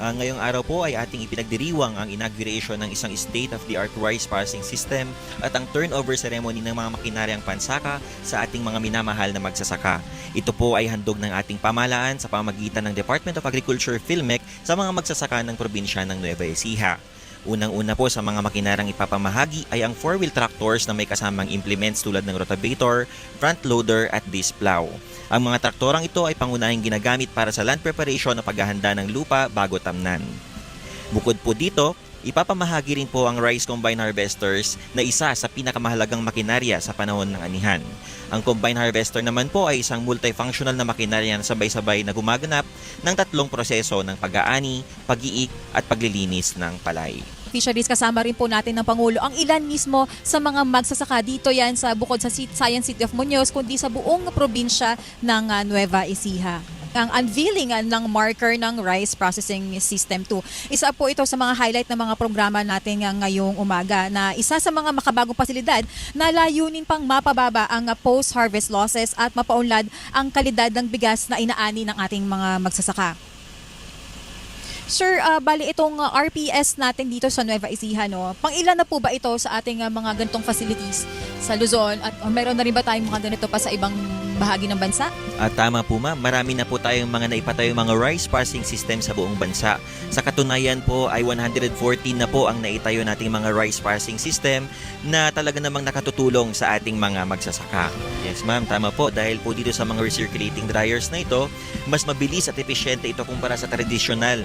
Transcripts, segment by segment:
Ah, ngayong araw po ay ating ipinagdiriwang ang inauguration ng isang state-of-the-art rice processing system at ang turnover ceremony ng mga makinaryang pansaka sa ating mga minamahal na magsasaka. Ito po ay handog ng ating pamalaan sa pamagitan ng Department of Agriculture PhilMec sa mga magsasaka ng probinsya ng Nueva Ecija. Unang-una po sa mga makinarang ipapamahagi ay ang four-wheel tractors na may kasamang implements tulad ng rotavator, front loader at disc plow. Ang mga traktorang ito ay pangunahing ginagamit para sa land preparation o paghahanda ng lupa bago tamnan. Bukod po dito, ipapamahagi rin po ang rice combine harvesters na isa sa pinakamahalagang makinarya sa panahon ng anihan. Ang combine harvester naman po ay isang multifunctional na makinarya na sabay-sabay na gumaganap ng tatlong proseso ng pag-aani, pag-iik at paglilinis ng palay. Fisheries kasama rin po natin ng Pangulo. Ang ilan mismo sa mga magsasaka dito yan sa bukod sa Ci- Science City of Muñoz, kundi sa buong probinsya ng ah, Nueva Ecija ang unveiling ah, ng marker ng rice processing system 2. Isa po ito sa mga highlight ng mga programa natin ah, ngayong umaga na isa sa mga makabagong pasilidad na layunin pang mapababa ang post-harvest losses at mapaunlad ang kalidad ng bigas na inaani ng ating mga magsasaka. Sir, ah, bali itong RPS natin dito sa Nueva Ecija, no? Pang ilan na po ba ito sa ating ah, mga ganitong facilities sa Luzon? At ah, meron na rin ba tayong mga ganito pa sa ibang bahagi ng bansa? At tama po ma'am, marami na po tayong mga naipatayong mga rice processing system sa buong bansa. Sa katunayan po ay 114 na po ang naitayo nating mga rice processing system na talaga namang nakatutulong sa ating mga magsasaka. Yes ma'am, tama po dahil po dito sa mga recirculating dryers na ito, mas mabilis at epesyente ito kumpara sa tradisyonal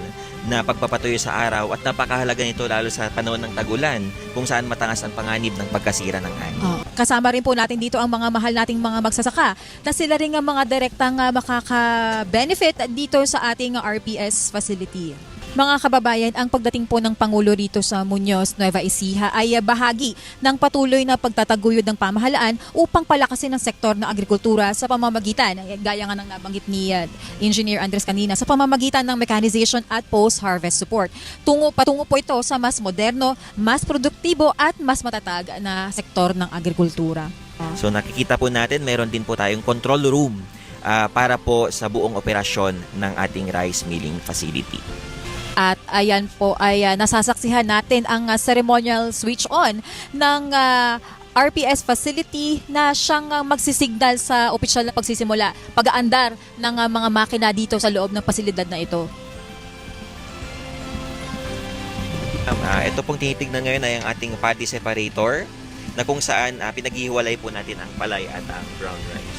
na pagpapatuyo sa araw at napakahalaga nito lalo sa panahon ng tagulan kung saan matangas ang panganib ng pagkasira ng ani. Oh, kasama rin po natin dito ang mga mahal nating mga magsasaka na sila rin ang mga direktang ah, makaka-benefit dito sa ating RPS facility. Mga kababayan, ang pagdating po ng Pangulo rito sa Muñoz, Nueva Ecija ay ah, bahagi ng patuloy na pagtataguyod ng pamahalaan upang palakasin ang sektor ng agrikultura sa pamamagitan, gaya nga ng nabanggit ni ah, Engineer Andres kanina, sa pamamagitan ng mechanization at post-harvest support. Tungo, patungo po ito sa mas moderno, mas produktibo at mas matatag na sektor ng agrikultura. So nakikita po natin, meron din po tayong control room ah, para po sa buong operasyon ng ating rice milling facility. At ayan po ay ah, nasasaksihan natin ang ah, ceremonial switch on ng ah, RPS facility na siyang magsisignal sa opisyal na pagsisimula, pag-aandar ng ah, mga makina dito sa loob ng pasilidad na ito. Um, ah, ito pong tinitignan ngayon ay ang ating paddy separator na kung saan ah, pinaghihiwalay po natin ang palay at ang brown rice.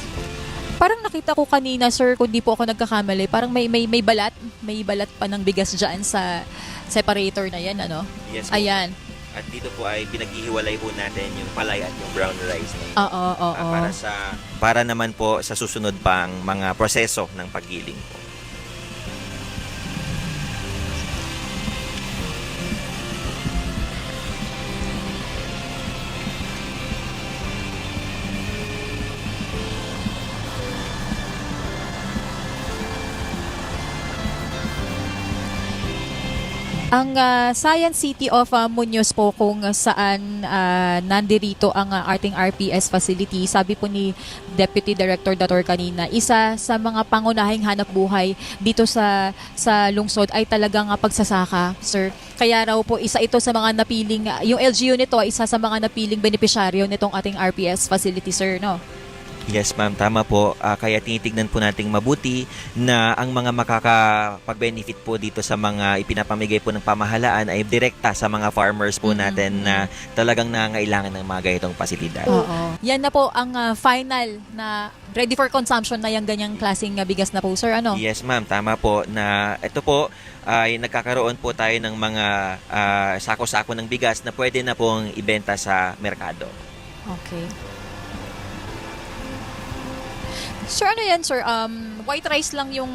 Parang nakita ko kanina, sir, kung di po ako nagkakamali, parang may may may balat, may balat pa ng bigas diyan sa separator na 'yan, ano? Yes po. Ayan. At dito po ay pinaghihiwalay po natin yung palay at yung brown rice na yun. Oo, oo, Ah, para sa para naman po sa susunod pang mga proseso ng paggiling po. Ang ah, Science City of ah, Muñoz po kung saan ah, nandirito ang ah, ating RPS facility, sabi po ni Deputy Director Dator kanina, isa sa mga pangunahing hanap buhay dito sa sa lungsod ay talagang ah, pagsasaka, sir. Kaya raw po isa ito sa mga napiling yung LGU nito ay isa sa mga napiling benepisyaryo nitong ating RPS facility, sir, no? Yes, ma'am, tama po. Ah, kaya tinitignan po nating mabuti na ang mga makakapag-benefit po dito sa mga ipinapamigay po ng pamahalaan ay direkta sa mga farmers po Mhm. natin na talagang nangangailangan ng mga ganitong pasilidad. Oo. Yan na po ang ah, final na ready for consumption na yung ganyang klaseng ah, bigas na po, sir, ano? Yes, ma'am, tama po na ito po ay nagkakaroon po tayo ng mga ah, sako-sako ng bigas na pwede na pong ibenta sa merkado. Okay. Sir, ano yan, sir? Um, white rice lang yung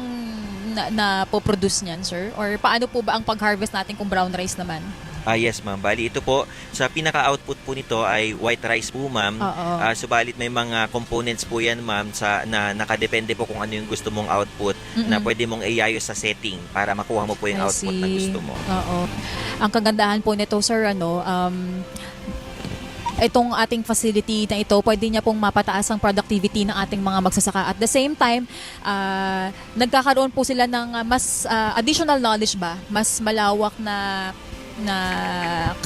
na, na po-produce niyan, sir? Or paano po ba ang pag-harvest natin kung brown rice naman? Ah, yes, ma'am. Bali, ito po, sa pinaka-output po nito ay white rice po, ma'am. Ah, subalit may mga components po yan, ma'am, sa, na nakadepende po kung ano yung gusto mong output na Mm-mm. pwede mong iayos sa setting para makuha mo po yung I output na see. gusto mo. Oo. Ang kagandahan po nito, sir, ano, um, itong ating facility na ito, pwede niya pong mapataas ang productivity ng ating mga magsasaka. At the same time, ah, nagkakaroon po sila ng ah, mas ah, additional knowledge ba, mas malawak na na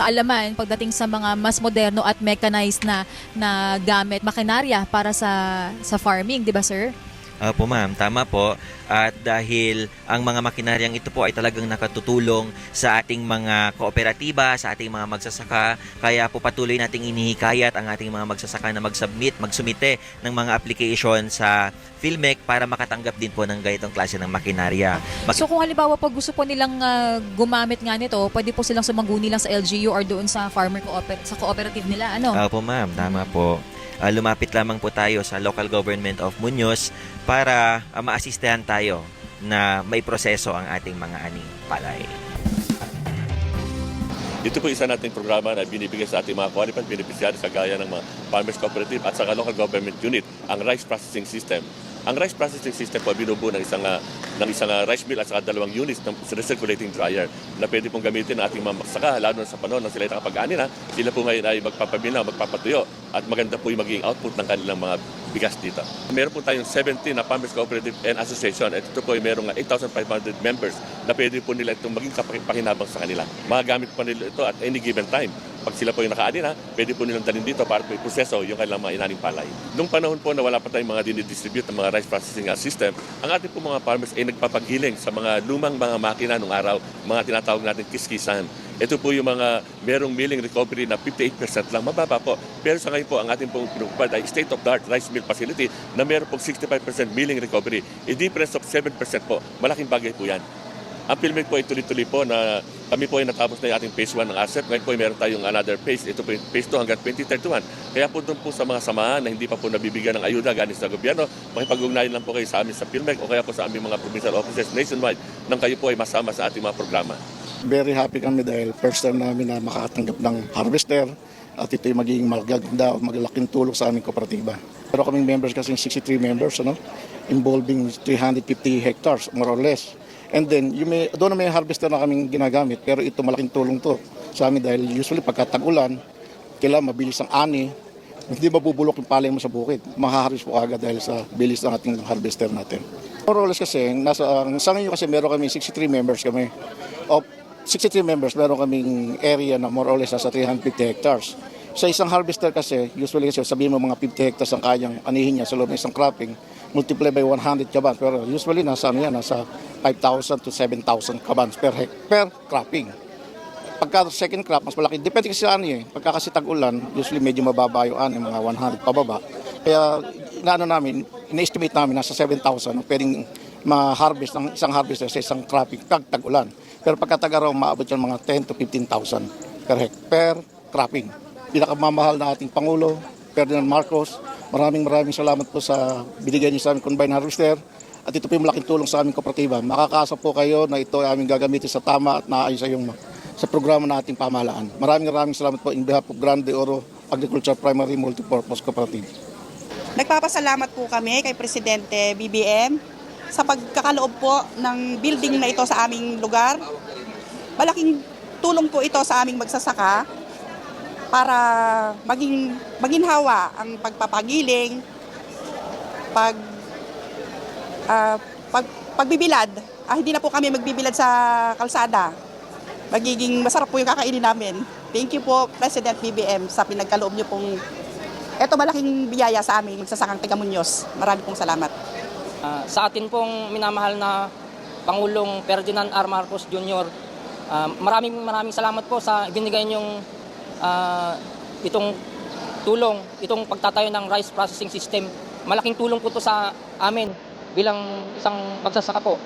kaalaman pagdating sa mga mas moderno at mechanized na na gamit, makinarya para sa sa farming, 'di ba sir? Opo ma'am, tama po. At dahil ang mga makinaryang ito po ay talagang nakatutulong sa ating mga kooperatiba, sa ating mga magsasaka, kaya po patuloy nating inihikayat ang ating mga magsasaka na mag-submit, magsumite ng mga application sa PhilMec para makatanggap din po ng ganitong klase ng makinarya. Mag- So kung halimbawa pag gusto po nilang ah, gumamit nga nito, pwede po silang sumangguni lang sa LGU or doon sa farmer cooper- sa cooperative nila, ano? Opo ma'am, tama po. Ah, lumapit lamang po tayo sa local government of Muñoz para uh, maasistehan tayo na may proseso ang ating mga ani palay. Ito po isa nating programa na binibigay sa ating mga qualified beneficiaries sa gaya ng mga farmers cooperative at sa local government unit, ang rice processing system. Ang rice processing system po binubuo ng isang, ah, ng isang ah, rice mill at saka dalawang units ng recirculating dryer na pwede pong gamitin ng ating mga magsaka, lalo na sa panahon na sila ay nakapag-ani na, sila po ngayon ay magpapabina, magpapatuyo at maganda po yung magiging output ng kanilang mga bigas dito. Meron po tayong 17 na Farmers Cooperative and Association at ito po ay merong 8,500 members na pwede po nila itong maging kapakinabang sa kanila. Magagamit po nila ito at any given time. Pag sila po yung nakaani na, pwede po nilang dalhin dito para po proseso yung kanilang mga inaning palay. Nung panahon po na wala pa tayong mga dinidistribute ng mga rice processing system, ang ating po mga farmers ay nagpapaghiling sa mga lumang mga makina nung araw, mga tinatawag natin kiskisan. Ito po yung mga merong milling recovery na 58% lang, mababa po. Pero sa ngayon po, ang ating pong pinupad ay state-of-the-art rice mill facility na meron pong 65% milling recovery. A difference of 7% po. Malaking bagay po yan. Ang PhilMec po ay tuloy-tuloy po na kami po ay natapos na yung ating phase 1 ng ASEP. Ngayon po ay meron tayong another phase. Ito po yung phase 2 hanggang 2031. Kaya po doon po sa mga samahan na hindi pa po nabibigyan ng ayuda galing sa gobyerno, makipag-ugnayan lang po kayo sa amin sa PhilMec o kaya po sa aming mga provincial offices nationwide nang kayo po ay masama sa ating mga programa. Very happy kami dahil first time namin na makakatanggap ng harvester at ito yung magiging magaganda o maglaking tulong sa aming kooperatiba. Pero kaming members kasi 63 members ano, involving 350 hectares more or less. And then, yung may, doon may harvester na kaming ginagamit pero ito malaking tulong to sa amin dahil usually pagka tag-ulan, kailangan mabilis ang ani, hindi mabubulok yung palay mo sa bukid. Mahaharvest po agad dahil sa bilis ng ating harvester natin. More or less kasi, nasa, sa ngayon kasi meron kami 63 members kami. Of 63 members, meron kaming area na more or less nasa 350 hectares. Sa isang harvester kasi, usually kasi sabihin mo mga 50 hectares ang kayang anihin niya sa loob ng isang cropping, multiply by 100 kabans. Pero usually nasa ano yan, nasa 5,000 to 7,000 kabans per, hec- per cropping. Pagka second crop, mas malaki. Depende kasi ano eh. Pagka kasi tag-ulan, usually medyo mababa yung ano, mga 100 pababa. Kaya inaano namin, ina-estimate namin nasa 7,000 ang pwedeng ma-harvest ng isang harvester sa isang cropping pag tag-ulan. Pero pagka tag-araw, maabot yan mga 10 to 15,000 per hect per cropping. Pinakamamahal na ating Pangulo, Ferdinand Marcos, maraming maraming salamat po sa binigay niyo sa aming combine harvester. At ito po yung malaking tulong sa aming kooperatiba. Makakaasa po kayo na ito ay aming gagamitin sa tama at naayos sa iyong sa programa ng ating pamahalaan. Maraming maraming salamat po in behalf of Grande Oro Agriculture Primary Multipurpose Cooperative. Nagpapasalamat po kami kay Presidente BBM sa pagkakaloob po ng building na ito sa aming lugar. Malaking tulong po ito sa aming magsasaka para maging maginhawa ang pagpapagiling, pag, ah, pag pagbibilad. Ah, hindi na po kami magbibilad sa kalsada. Magiging masarap po yung kakainin namin. Thank you po, President BBM, sa pinagkaloob niyo pong ito malaking biyaya sa aming magsasakang taga Muñoz. Marami pong salamat. Ah, sa atin pong minamahal na Pangulong Ferdinand R. Marcos Jr., ah, maraming maraming salamat po sa ibinigay niyong ah, itong tulong, itong pagtatayo ng rice processing system. Malaking tulong po to sa amin bilang isang magsasaka po.